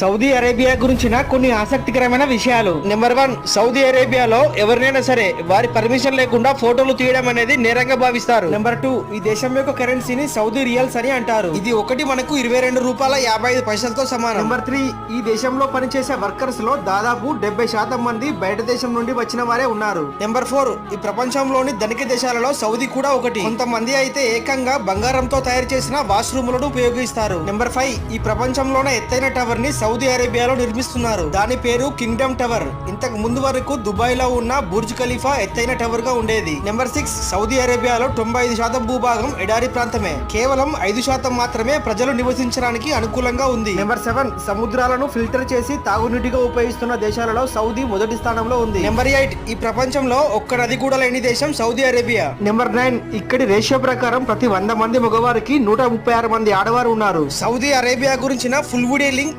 Saudi Arabia గురించిన కొన్ని ఆసక్తికరమైన విషయాలు. నెంబర్ వన్ సౌదీ అరేబియాలో ఎవరినైనా సరే వారి పర్మిషన్ లేకుండా ఫోటోలు తీయడం అనేది నేరంగా భావిస్తారు. నెంబర్ టూ ఈ దేశం యొక్క కరెన్సీని సౌదీ రియల్స్ అని అంటారు. ఇది ఒకటి మనకు ఇరవై రెండు రూపాయల యాభై ఐదు పైసలతో సమానం. నెంబర్ త్రీ ఈ దేశంలో పనిచేసే వర్కర్స్లో దాదాపు డెబ్బై శాతం మంది బయట దేశం నుండి వచ్చిన వారే ఉన్నారు. నెంబర్ ఫోర్ ఈ ప్రపంచంలోని ధనిక దేశాలలో సౌదీ కూడా ఒకటి. కొంతమంది అయితే ఏకంగా బంగారంతో తయారు చేసిన వాష్రూములను ఉపయోగిస్తారు. నెంబర్ ఫైవ్ ఈ ప్రపంచంలోనే ఎత్తైన టవర్ని సౌదీ అరేబియాలో నిర్మిస్తున్నారు. దాని పేరు కింగ్డమ్ టవర్. ఇంతకు ముందు వరకు దుబాయ్లో ఉన్న బుర్జ్ ఖలీఫా ఎత్తైన టవర్గా ఉండేది. నెంబర్ సిక్స్ సౌదీ అరేబియాలో తొంభై ఐదు శాతం భూభాగం ఎడారి ప్రాంతమే. కేవలం ఐదు శాతం మాత్రమే ప్రజలు నివసించడానికి అనుకూలంగా ఉంది. నెంబర్ సెవెన్ సముద్రాలను ఫిల్టర్ చేసి తాగునీటిగా ఉపయోగిస్తున్న దేశాలలో సౌదీ మొదటి స్థానంలో ఉంది. నెంబర్ ఎయిట్ ఈ ప్రపంచంలో ఒక్క నది కూడా లేని దేశం సౌదీ అరేబియా. నెంబర్ నైన్ ఇక్కడి రేషియో ప్రకారం ప్రతి వంద మంది మగవారికి నూట ముప్పై ఆరు మంది ఆడవారు ఉన్నారు. సౌదీ అరేబియా గురించిన ఫుల్ వీడియో లింక్